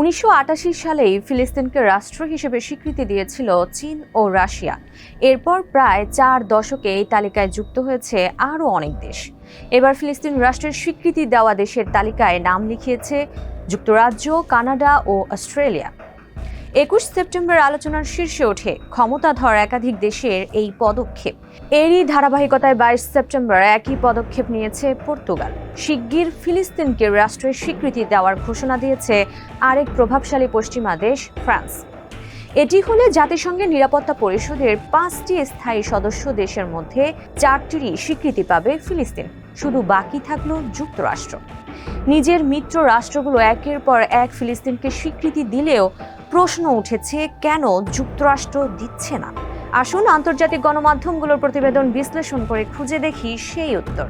উনিশশো আটাশি সালেই ফিলিস্তিনকে রাষ্ট্র হিসেবে স্বীকৃতি দিয়েছিল চীন ও রাশিয়া। এরপর প্রায় চার দশকে এই তালিকায় যুক্ত হয়েছে আরও অনেক দেশ। এবার ফিলিস্তিন রাষ্ট্রের স্বীকৃতি দেওয়া দেশের তালিকায় নাম লিখিয়েছে যুক্তরাজ্য, কানাডা ও অস্ট্রেলিয়া। একুশ সেপ্টেম্বর আলোচনার শীর্ষে ওঠে ক্ষমতাধর একাধিক দেশের এই পদক্ষেপ। এরই ধারাবাহিকতায় বাইশ সেপ্টেম্বর একই পদক্ষেপ নিয়েছে পর্তুগাল। শিগগির ফিলিস্তিনকে রাষ্ট্রের স্বীকৃতি দেওয়ার ঘোষণা দিয়েছে আরেক প্রভাবশালী পশ্চিমা দেশ, ফ্রান্স। এটি হলে জাতিসংঘের নিরাপত্তা পরিষদের পাঁচটি স্থায়ী সদস্য দেশের মধ্যে চারটিরই স্বীকৃতি পাবে ফিলিস্তিন। শুধু বাকি থাকল যুক্তরাষ্ট্র। নিজের মিত্র রাষ্ট্রগুলো একের পর এক ফিলিস্তিনকে স্বীকৃতি দিলেও প্রশ্ন উঠেছে, কেন যুক্তরাষ্ট্র দিচ্ছে না? আসুন আন্তর্জাতিক গণমাধ্যমগুলোর প্রতিবেদন বিশ্লেষণ করে খুঁজে দেখি সেই উত্তর।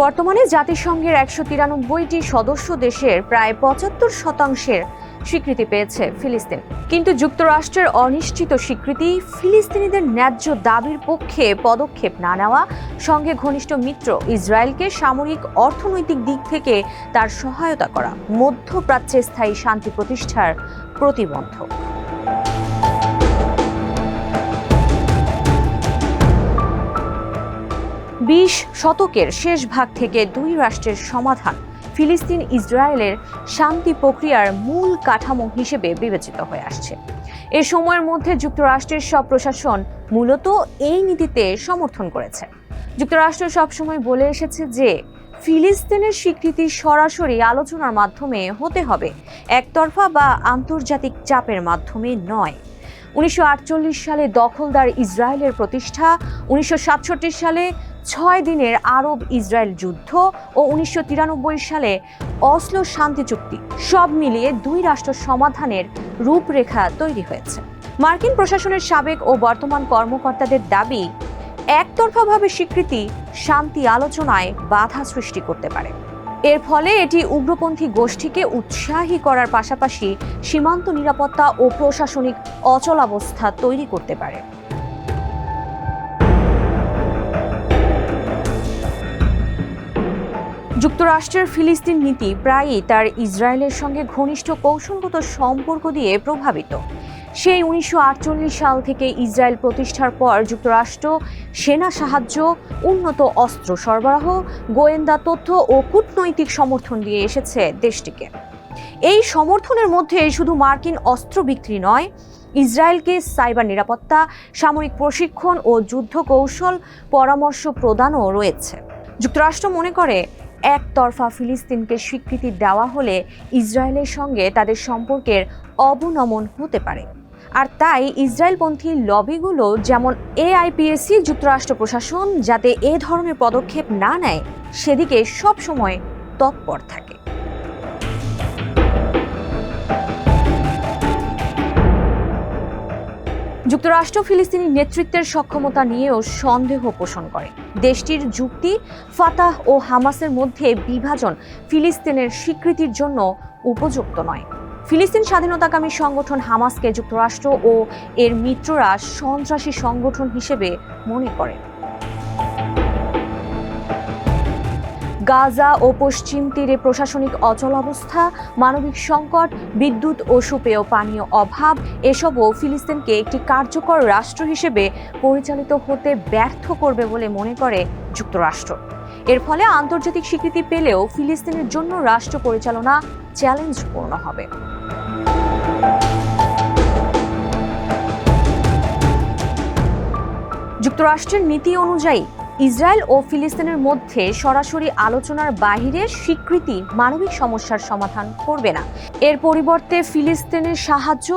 বর্তমানে জাতিসংঘের একশো তিরানব্বইটি সদস্য দেশের প্রায় পঁচাত্তর শতাংশের স্বীকৃতি পেয়েছে ফিলিস্তিন। কিন্তু যুক্তরাষ্ট্রের অনিশ্চিত স্বীকৃতি, ফিলিস্তিনিদের ন্যায্য দাবির পক্ষে পদক্ষেপ না নেওয়া, সঙ্গে ঘনিষ্ঠ মিত্র ইসরায়েলকে সামরিক অর্থনৈতিক দিক থেকে তার সহায়তা করা মধ্যপ্রাচ্যে স্থায়ী শান্তি প্রতিষ্ঠার প্রতিবন্ধক। বিশ শতকের শেষ ভাগ থেকে দুই রাষ্ট্রের সমাধান ফিলিস্তিন ইসরায়েলের শান্তি প্রক্রিয়ার মূল কাঠামো হিসেবে বিবেচিত হয়ে আসছে। এ সময়ের মধ্যে যুক্তরাষ্ট্রের সব প্রশাসন মূলত এই নীতিতে সমর্থন করেছে। যুক্তরাষ্ট্র সবসময় বলে এসেছে যে, ফিলিস্তিনের স্বীকৃতি সরাসরি আলোচনার মাধ্যমে হতে হবে, একতরফা বা আন্তর্জাতিক চাপের মাধ্যমে নয়। উনিশশো সালে দখলদার ইসরায়েলের প্রতিষ্ঠা, উনিশশো সাতষট্টি সালে ছয় দিনের আরব ইসরায়েল যুদ্ধ ও উনিশশো তিরানব্বই সালে অসলো শান্তি চুক্তি, সব মিলিয়ে দুই রাষ্ট্র সমাধানের রূপরেখা তৈরি হয়েছে। মার্কিন প্রশাসনের সাবেক ও বর্তমান কর্মকর্তাদের দাবি, একতরফাভাবে স্বীকৃতি শান্তি আলোচনায় বাধা সৃষ্টি করতে পারে। এর ফলে এটি উগ্রপন্থী গোষ্ঠীকে উৎসাহী করার পাশাপাশি সীমান্ত নিরাপত্তা ও প্রশাসনিক অচলাবস্থা তৈরি করতে পারে। যুক্তরাষ্ট্রের ফিলিস্তিন নীতি প্রায়ই তার ইসরায়েলের সঙ্গে ঘনিষ্ঠ কৌশলগত সম্পর্ক দিয়ে প্রভাবিত। সেই উনিশশো আটচল্লিশ সাল থেকে ইসরায়েল প্রতিষ্ঠার পর যুক্তরাষ্ট্র সেনা সাহায্য, উন্নত অস্ত্র সরবরাহ, গোয়েন্দা তথ্য ও কূটনৈতিক সমর্থন দিয়ে এসেছে দেশটিকে। এই সমর্থনের মধ্যে শুধু মার্কিন অস্ত্র বিক্রি নয়, ইসরায়েলকে সাইবার নিরাপত্তা, সামরিক প্রশিক্ষণ ও যুদ্ধ কৌশল পরামর্শ প্রদানও রয়েছে। যুক্তরাষ্ট্র মনে করে একতরফা ফিলিস্তিনকে স্বীকৃতি দেওয়া হলে ইসরায়েলের সঙ্গে তাদের সম্পর্কের অবনমন হতে পারে। আর তাই ইসরায়েলপন্থী লবিগুলো যেমন এআইপিএসি, যুক্তরাষ্ট্র প্রশাসন, যাতে এ ধরনের পদক্ষেপ না নেয়, সেদিকে সবসময় তৎপর থাকে। যুক্তরাষ্ট্র ফিলিস্তিনি নেতৃত্বের সক্ষমতা নিয়েও সন্দেহ পোষণ করে। দেশটির যুক্তি, ফাতাহ ও হামাসের মধ্যে বিভাজন ফিলিস্তিনের স্বীকৃতির জন্য উপযুক্ত নয়। ফিলিস্তিন স্বাধীনতাকামী সংগঠন হামাসকে যুক্তরাষ্ট্র ও এর মিত্ররা সন্ত্রাসী সংগঠন হিসেবে মনে করে। গাজা ও পশ্চিম তীরে প্রশাসনিক অচলাবস্থা মানবিক সংকট, বিদ্যুৎ ও সুপেয় পানীয় অভাব, এসবও ফিলিস্তিনকে একটি কার্যকর রাষ্ট্র হিসেবে পরিচালিত হতে ব্যর্থ করবে বলে মনে করে যুক্তরাষ্ট্র। এর ফলে আন্তর্জাতিক স্বীকৃতি পেলেও ফিলিস্তিনের জন্য রাষ্ট্র পরিচালনা চ্যালেঞ্জপূর্ণ হবে। যুক্তরাষ্ট্রের নীতি অনুযায়ী ইসরায়েল ও ফিলিস্তিনের মধ্যে সরাসরি আলোচনার বাহিরে স্বীকৃতি মানবিক সমস্যার সমাধান করবে না। এর পরিবর্তে ফিলিস্তিনের সাহায্য,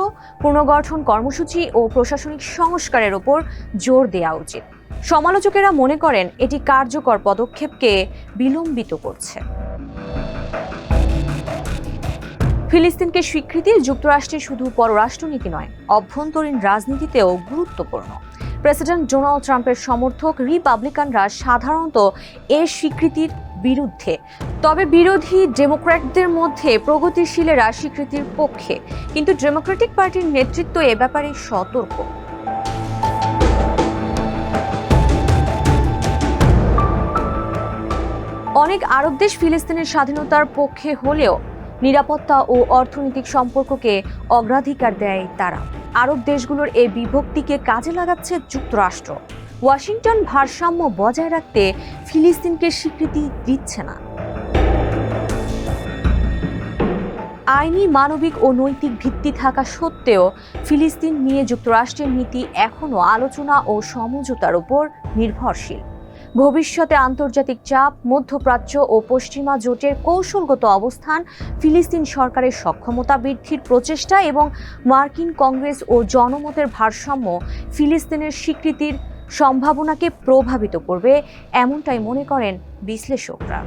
পুনর্গঠন কর্মসূচি ও প্রশাসনিক সংস্কারের ওপর জোর দেওয়া উচিত। সমালোচকেরা মনে করেন এটি কার্যকর পদক্ষেপকে বিলম্বিত করছে। ফিলিস্তিনকে স্বীকৃতি যুক্তরাষ্ট্রের শুধু পররাষ্ট্রনীতি নয়, অভ্যন্তরীণ রাজনীতিতেও গুরুত্বপূর্ণ। প্রেসিডেন্ট ডোনাল্ড ট্রাম্পের সমর্থক রিপাবলিকানরা সাধারণত এ স্বীকৃতির বিরুদ্ধে। তবে বিরোধী ডেমোক্র্যাটদের মধ্যে প্রগতিশীলেরা স্বীকৃতির পক্ষে। কিন্তু ডেমোক্রেটিক পার্টির নেতৃত্ব এ ব্যাপারে সতর্ক। অনেক আরব দেশ ফিলিস্তিনের স্বাধীনতার পক্ষে হলেও নিরাপত্তা ও অর্থনৈতিক সম্পর্ককে অগ্রাধিকার দেয় তারা। আরব দেশগুলোর এই বিভক্তিকে কাজে লাগাচ্ছে যুক্তরাষ্ট্র। ওয়াশিংটন ভারসাম্য বজায় রাখতে ফিলিস্তিনকে স্বীকৃতি দিচ্ছে না। আইনি, মানবিক ও নৈতিক ভিত্তি থাকা সত্ত্বেও ফিলিস্তিন নিয়ে যুক্তরাষ্ট্রের নীতি এখনও আলোচনা ও সমঝোতার উপর নির্ভরশীল। ভবিষ্যতে আন্তর্জাতিক চাপ, মধ্যপ্রাচ্য ও পশ্চিমা জোটের কৌশলগত অবস্থান, ফিলিস্তিন সরকারের সক্ষমতা বৃদ্ধির প্রচেষ্টা এবং মার্কিন কংগ্রেস ও জনমতের ভারসাম্য ফিলিস্তিনের স্বীকৃতির সম্ভাবনাকে প্রভাবিত করবে, এমনটাই মনে করেন বিশ্লেষকরা।